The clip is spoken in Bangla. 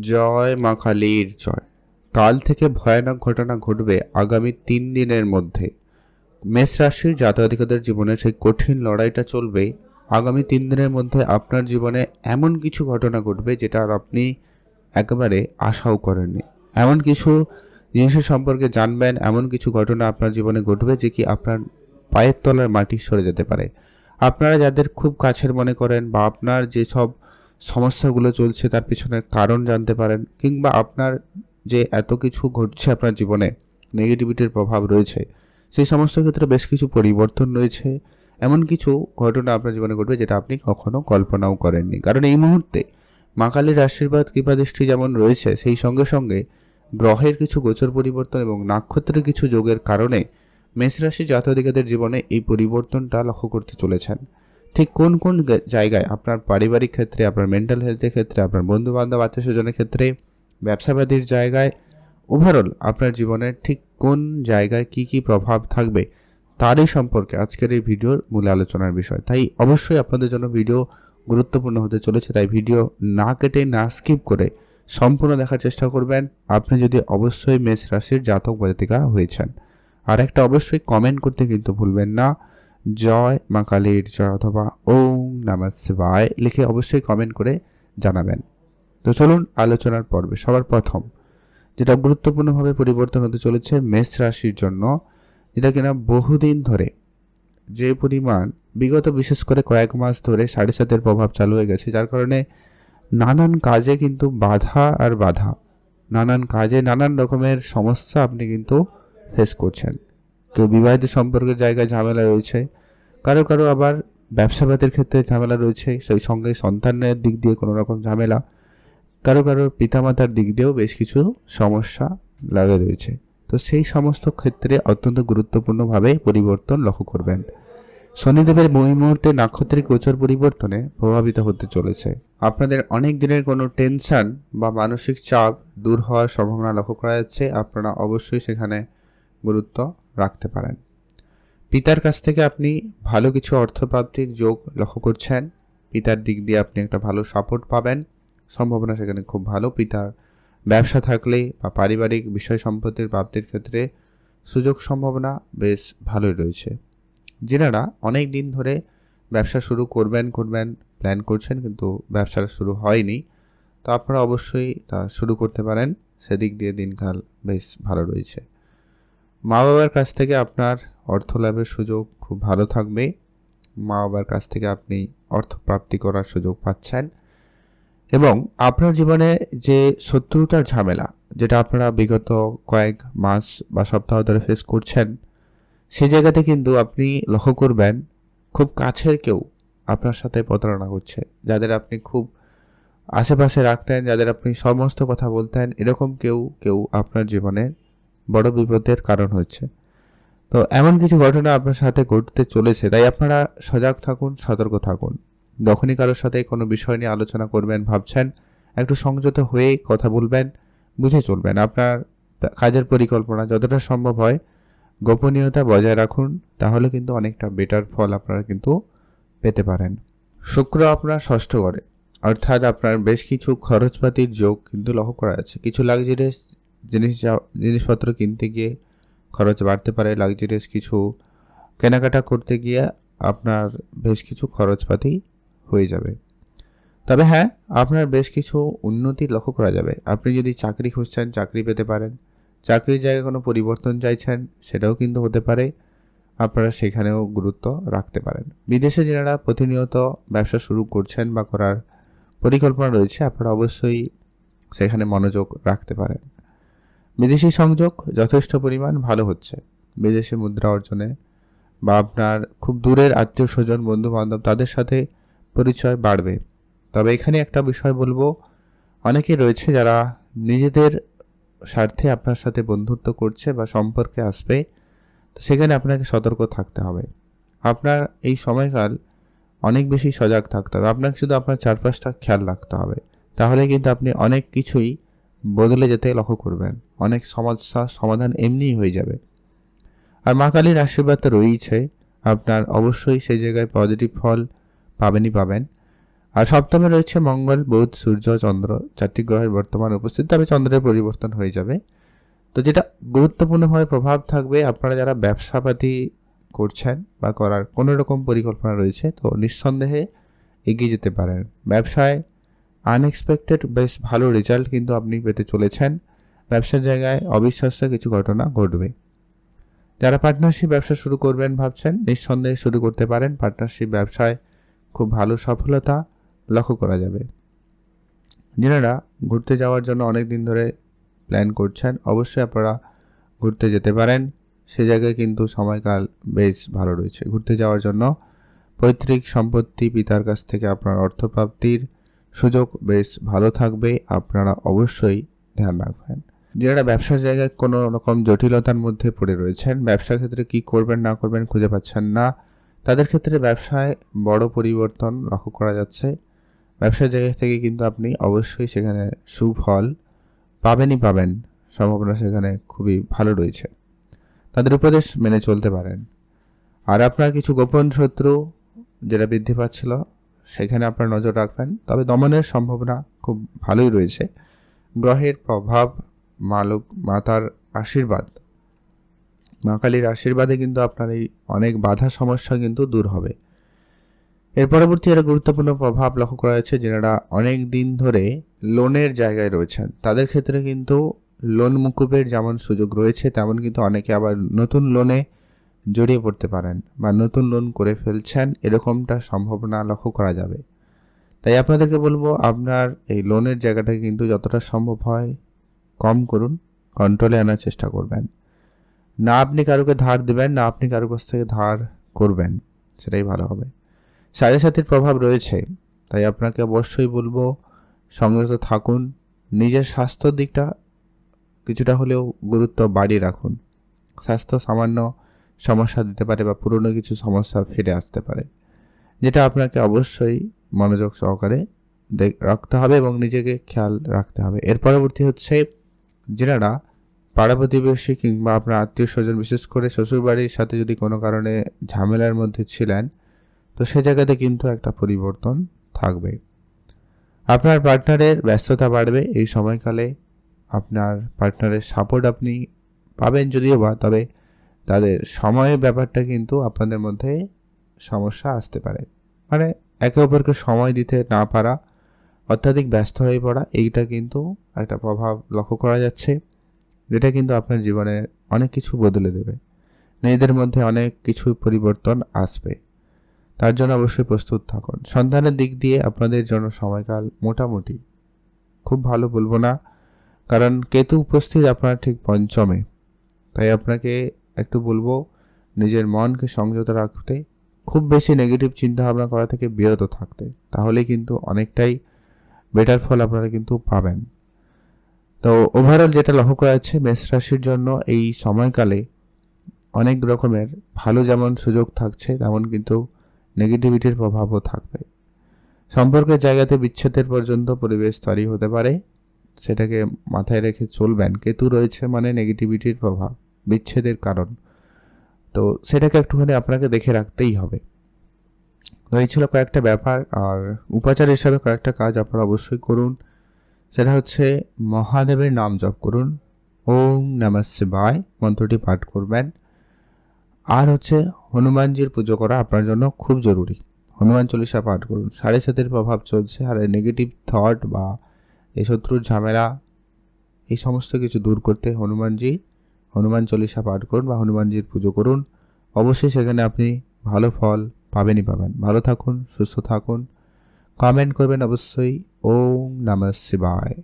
জয় মা কালীর জয়। কাল থেকে ভয়ানক ঘটনা ঘটবে আগামী তিন দিনের মধ্যে। মেষ রাশির জাতকাধিকাদের জীবনে সেই কঠিন লড়াইটা চলবে। আগামী তিন দিনের মধ্যে আপনার জীবনে এমন কিছু ঘটনা ঘটবে যেটা আর আপনি একেবারে আশাও করেননি। এমন কিছু জিনিসের সম্পর্কে জানবেন, এমন কিছু ঘটনা আপনার জীবনে ঘটবে যে কি আপনার পায়ের তলার মাটি সরে যেতে পারে। আপনারা যাদের খুব কাছের মনে করেন বা আপনার যেসব সমস্যাগুলো চলছে, তার পিছনে কারণ জানতে পারেন কিংবা আপনার যে এত কিছু ঘটছে আপনার জীবনে নেগেটিভিটির প্রভাব রয়েছে। সেই সমস্ত ক্ষেত্রে বেশ কিছু পরিবর্তন রয়েছে। এমন কিছু ঘটনা আপনার জীবনে ঘটবে যেটা আপনি কখনো কল্পনাও করেননি। কারণ এই মুহূর্তে মা কালীর আশীর্বাদ, কৃপা, দৃষ্টি যেমন রয়েছে, সেই সঙ্গে সঙ্গে গ্রহের কিছু গোচর পরিবর্তন এবং নক্ষত্রের কিছু যোগের কারণে মেষ রাশি জাতকাদের জীবনে এই পরিবর্তনটা লক্ষ্য করতে চলেছেন। ঠিক কোন কোন জায়গায়? আপনার পারিবারিক ক্ষেত্রে, আপনার মেন্টাল হেলথের ক্ষেত্রে, আপনার বন্ধু বান্ধব আত্মীয় স্বজনের ক্ষেত্রে, ব্যবসাবাদীর জায়গায় ওভারঅল আপনার জীবনের ঠিক কোন জায়গায় কি কি প্রভাব থাকবে তারই সম্পর্কে আজকের এই ভিডিওর মূল আলোচনার বিষয়। তাই অবশ্যই আপনাদের জন্য ভিডিও গুরুত্বপূর্ণ হতে চলেছে, তাই ভিডিও না কেটে, না স্কিপ করে সম্পূর্ণ দেখার চেষ্টা করবেন। আপনি যদি অবশ্যই মেষ রাশির জাতক জাতিকা হয়েছেন আর একটা অবশ্যই কমেন্ট করতে কিন্তু ভুলবেন না। জয় মা কালীর জয় অথবা ওম নমঃ শিবায় লিখে অবশ্যই কমেন্ট করে জানাবেন। তো চলুন আলোচনার পর্বে, সবার প্রথম, যেটা গুরুত্বপূর্ণভাবে পরিবর্তন হতে চলেছে মেষ রাশির জন্য, যেটা কিনা বহুদিন ধরে যে পরিমাণ, বিগত বিশেষ করে কয়েক মাস ধরে সাড়ে সাতের প্রভাব চালু হয়ে গেছে, যার কারণে নানান কাজে কিন্তু বাধা আর বাধা, নানান কাজে নানান রকমের সমস্যা আপনি কিন্তু ফেস করছেন। কেউ বিবাহিত সম্পর্কের জায়গায় ঝামেলা রয়েছে। কারও কারও আবার ব্যবসাপাতের ক্ষেত্রে ঝামেলা রয়েছে, সেই সঙ্গে সন্তানের দিক দিয়ে কোনো রকম ঝামেলা। কারও কারও পিতামাতার দিক দিয়েও বেশ কিছু সমস্যা লাগা রয়েছে। তো সেই সমস্ত ক্ষেত্রে অত্যন্ত গুরুত্বপূর্ণভাবে পরিবর্তন লক্ষ্য করবেন। শনিদেবের এই মুহূর্তে নাক্ষত্রিক গোচর পরিবর্তনে প্রভাবিত হতে চলেছে। আপনাদের অনেক দিনের কোনো টেনশন বা মানসিক চাপ দূর হওয়ার সম্ভাবনা লক্ষ্য করা যাচ্ছে, আপনারা অবশ্যই সেখানে গুরুত্ব রাখতে পারেন। পিতার কাছ থেকে আপনি ভালো কিছু অর্থপ্রাপ্তির যোগ লক্ষ্য করছেন, পিতার দিক দিয়ে আপনি একটা ভালো সাপোর্ট পাবেন, সম্ভাবনা সেখানে খুব ভালো। পিতার ব্যবসা থাকলে বা পারিবারিক বিষয় সম্পত্তির প্রাপ্তির ক্ষেত্রে সুযোগ সম্ভাবনা বেশ ভালোই রয়েছে। যেনারা অনেক দিন ধরে ব্যবসা শুরু করবেন করবেন প্ল্যান করছেন কিন্তু ব্যবসাটা শুরু হয়নি, তো আপনারা অবশ্যই তা শুরু করতে পারেন। সেদিক দিয়ে দিনকাল বেশ ভালো রয়েছে। মা বাবার কাছ থেকে আপনার অর্থ লাভের সুযোগ খুব ভালো থাকবে মা বাবার কাছ থেকে আপনি অর্থ প্রাপ্তি করার সুযোগ পাচ্ছেন। এবং আপনার জীবনে যে শত্রুতার ঝামেলা, যেটা আপনারা বিগত কয়েক মাস বা সপ্তাহ ধরে ফেস করছেন সেই জায়গাতে কিন্তু আপনি লক্ষ্য করবেন, খুব কাছের কেউ আপনার সাথে প্রতারণা করছে। যাদের আপনি খুব আশেপাশে রাখতেন, যাদের আপনি সমস্ত কথা বলতেন, এরকম কেউ কেউ আপনার জীবনে বড় বিপদের কারণ হচ্ছে। তো এমন কিছু ঘটনা আপনার সাথে ঘটতে চলেছে, তাই আপনারা সজাগ থাকুন, সতর্ক থাকুন। যখনই কারোর সাথে কোনো বিষয় নিয়ে আলোচনা করবেন, ভাবছেন, একটু সংযত হয়েই কথা বলবেন, বুঝে চলবেন। আপনার কাজের পরিকল্পনা যতটা সম্ভব হয়, গোপনীয়তা বজায় রাখুন, তাহলে কিন্তু অনেকটা বেটার ফল আপনারা কিন্তু পেতে পারেন। শুক্র আপনার ষষ্ঠ ঘরে, অর্থাৎ আপনার বেশ কিছু খরচপাতির যোগ কিন্তু লক্ষ্য করা যাচ্ছে। কিছু লাক্সারিয়াস জিনিস, জিনিসপত্র কিনতে গিয়ে খরচ বাড়তে পারে লাক্সারিয়াস কিছু কেনাকাটা করতে গিয়ে আপনার বেশ কিছু খরচপাতি হয়ে যাবে। তবে হ্যাঁ আপনার বেশ কিছু উন্নতি লক্ষ্য করা যাবে। আপনি যদি চাকরি খুঁজছেন, চাকরি পেতে পারেন। চাকরির জায়গায় কোনো পরিবর্তন চাইছেন, সেটাও কিন্তু হতে পারে। আপনারা সেখানেও গুরুত্ব রাখতে পারেন। বিদেশে যারা প্রতিনিয়ত ব্যবসা শুরু করছেন বা করার পরিকল্পনা রয়েছে, আপনারা অবশ্যই সেখানে মনোযোগ রাখতে পারেন। বিদেশি সংযোগ যথেষ্ট পরিমাণ ভালো হচ্ছে। বিদেশি মুদ্রা অর্জনে বা আপনার খুব দূরের আত্মীয় স্বজন বন্ধু বান্ধব তাদের সাথে পরিচয় বাড়বে। তবে এখানে একটা বিষয় বলব অনেকে রয়েছে যারা নিজেদের স্বার্থে আপনার সাথে বন্ধুত্ব করছে বা সম্পর্কে আসবে, তো সেখানে আপনাকে সতর্ক থাকতে হবে। আপনার এই সময়কাল অনেক বেশি সজাগ থাকতে হবে। আপনাকে শুধু আপনার চারপাশটা খেয়াল রাখতে হবে। তাহলে কিন্তু আপনি অনেক কিছুই বদলে যেতে লক্ষ্য করবেন। অনেক সমস্যা সমাধান এমনিই হয়ে যাবে। আর মা কালীর আশীর্বাদ তো রয়েছে আপনার অবশ্যই সেই জায়গায় পজিটিভ ফল পাবেনই পাবেন। আর সপ্তমে রয়েছে মঙ্গল, বুধ, সূর্য, চন্দ্র। চারটি গ্রহের বর্তমান উপস্থিতি, তবে চন্দ্রের পরিবর্তন হয়ে যাবে। তো যেটা গুরুত্বপূর্ণভাবে প্রভাব থাকবে, আপনারা যারা ব্যবসাপাতি করছেন বা করার কোনো রকম পরিকল্পনা রয়েছে, তো নিঃসন্দেহে এগিয়ে যেতে পারেন। ব্যবসায় আনএক্সপেক্টেড বেশ ভালো রেজাল্ট কিন্তু আপনি পেতে চলেছেন। ব্যবসার জায়গায় অবিশ্বাস্য কিছু ঘটনা ঘটবে। যারা পার্টনারশিপ ব্যবসা শুরু করবেন ভাবছেন, নিঃসন্দেহে শুরু করতে পারেন। পার্টনারশিপ ব্যবসায় খুব ভালো সফলতা লক্ষ্য করা যাবে। যারা ঘুরতে যাওয়ার জন্য অনেক দিন ধরে প্ল্যান করছেন, অবশ্যই আপনারা ঘুরতে যেতে পারেন। সে জায়গায় কিন্তু সময়কাল বেশ ভালো রয়েছে। ঘুরতে যাওয়ার জন্য পৈতৃক সম্পত্তি পিতার কাছ থেকে আপনার অর্থপ্রাপ্তির সুযোগ, বেশ ভালো থাকবে। আপনারা অবশ্যই ধ্যান রাখবেন। যারা ব্যবসার জায়গায় কোনো রকম জটিলতার মধ্যে পড়ে রয়েছেন, ব্যবসার ক্ষেত্রে কি করবেন, না করবেন খুঁজে পাচ্ছেন না, তাদের ক্ষেত্রে ব্যবসায় বড় পরিবর্তন লক্ষ্য করা যাচ্ছে। ব্যবসার জায়গা থেকে কিন্তু আপনি অবশ্যই সেখানে সুফল পাবেনই পাবেন। সম্ভাবনা সেখানে খুবই ভালো রয়েছে। তাদের উপদেশ মেনে চলতে পারেন। আর আপনার কিছু গোপন শত্রু যেটা বৃদ্ধি পাচ্ছিল সেখানে আপনার নজর রাখবেন। তবে দমনের সম্ভাবনা খুব ভালোই রয়েছে। গ্রহের প্রভাব, মালক মাতার আশীর্বাদ। মা কালীর আশীর্বাদে কিন্তু আপনার এই অনেক বাধা সমস্যা কিন্তু দূর হবে। এর পরবর্তী একটা গুরুত্বপূর্ণ প্রভাব লক্ষ্য করা যাচ্ছে যারা অনেক দিন ধরে লোনের জায়গায় রয়েছেন। তাদের ক্ষেত্রে কিন্তু লোন মুকুবের যেমন সুযোগ রয়েছে, তেমন কিন্তু অনেকে আবার নতুন লোনে জড়িয়ে পড়তে পারেন বা নতুন লোন করে ফেলছেন, এরকমটা সম্ভাবনা লক্ষ্য করা যাবে। তাই আপনাদেরকে বলব, আপনার এই লোনের জায়গাটা কিন্তু যতটা সম্ভব হয় কম করুন কন্ট্রোলে আনার চেষ্টা করবেন। না আপনি কারোকে ধার দেবেন, না আপনি কারও কাছ থেকে ধার করবেন, সেটাই ভালো হবে। সাড়ে সাথীর প্রভাব রয়েছে, তাই আপনাকে অবশ্যই বলব সংযত থাকুন, নিজের স্বাস্থ্যর দিকটা কিছুটা হলেও গুরুত্ব বাড়িয়ে রাখুন। স্বাস্থ্য সামান্য সমস্যা দিতে পারে বা পুরনো কিছু সমস্যা ফিরে আসতে পারে। যেটা আপনাকে অবশ্যই মনোযোগ সহকারে রাখতে হবে এবং নিজেকে খেয়াল রাখতে হবে। এর পরবর্তী হচ্ছে যেনারা পাড়া প্রতিবেশী কিংবা আপনার আত্মীয় স্বজন বিশেষ করে শ্বশুরবাড়ির সাথে যদি কোনো কারণে ঝামেলার মধ্যে ছিলেন, তো সে জায়গাতে কিন্তু একটা পরিবর্তন থাকবে। আপনার পার্টনারের ব্যস্ততা বাড়বে, এই সময়কালে আপনার পার্টনারের সাপোর্ট আপনি পাবেন যদিও বা, তবে তাদের সময়ের ব্যাপারটা কিন্তু আপনাদের মধ্যে সমস্যা আসতে পারে। মানে একে অপরকে সময় দিতে না পারা, অত্যাধিক ব্যস্ত হয়ে পড়া, এইটা কিন্তু একটা প্রভাব লক্ষ্য করা যাচ্ছে। যেটা কিন্তু আপনার জীবনে অনেক কিছু বদলে দেবে। নিজেদের মধ্যে অনেক কিছু পরিবর্তন আসবে। তার জন্য অবশ্যই প্রস্তুত থাকুন। সন্ধানের দিক দিয়ে আপনাদের জন্য সময়কাল মোটামুটি। খুব ভালো বলব না। কারণ কেতু উপস্থিত আপনার ঠিক পঞ্চমে। তাই আপনাকে একটু বলব, নিজের মনকে সংযত রাখতে, খুব বেশি নেগেটিভ চিন্তাভাবনা করা থেকে বিরত থাকতে তাহলে কিন্তু অনেকটাই বেটার ফল আপনারা কিন্তু পাবেন। তো ওভারঅল যেটা লক্ষ্য করা যাচ্ছে, মেষ রাশির জন্য এই সময়কালে অনেক রকমের ভালো যেমন সুযোগ থাকছে, তেমন কিন্তু নেগেটিভিটির প্রভাবও থাকবে। সম্পর্কের জায়গাতে বিচ্ছেদের পর্যন্ত পরিবেশ তৈরি হতে পারে, সেটাকে মাথায় রেখে চলবেন কেতু রয়েছে মানে নেগেটিভিটির প্রভাব। বিচ্ছেদের কারণ। তো সেটাকে একটুখানি আপনাকে দেখে রাখতেই হবে। তো এই ছিল কয়েকটা ব্যাপার, আর উপাচার হিসাবে কয়েকটা কাজ আপনারা অবশ্যই করুন। সেটা হচ্ছে মহাদেবের নাম জপ করুন। ওম নমঃ শিবায় মন্ত্রটি পাঠ করবেন। আর হচ্ছে হনুমানজির পুজো করা আপনার জন্য খুব জরুরি। হনুমান চল্লিশা পাঠ করুন। সাড়ে সাতের প্রভাব চলছে, আর নেগেটিভ থট বা এই শত্রুর ঝামেলা, এই সমস্ত কিছু দূর করতে হনুমানজি হনুমান চল্লিশা পাঠ করুন বা হনুমানজির পুজো করুন। অবশ্যই সেখানে আপনি ভালো ফল পাবেনই পাবেন। ভালো থাকুন, সুস্থ থাকুন। কমেন্ট করবেন অবশ্যই। ওম নমঃ শিবায়।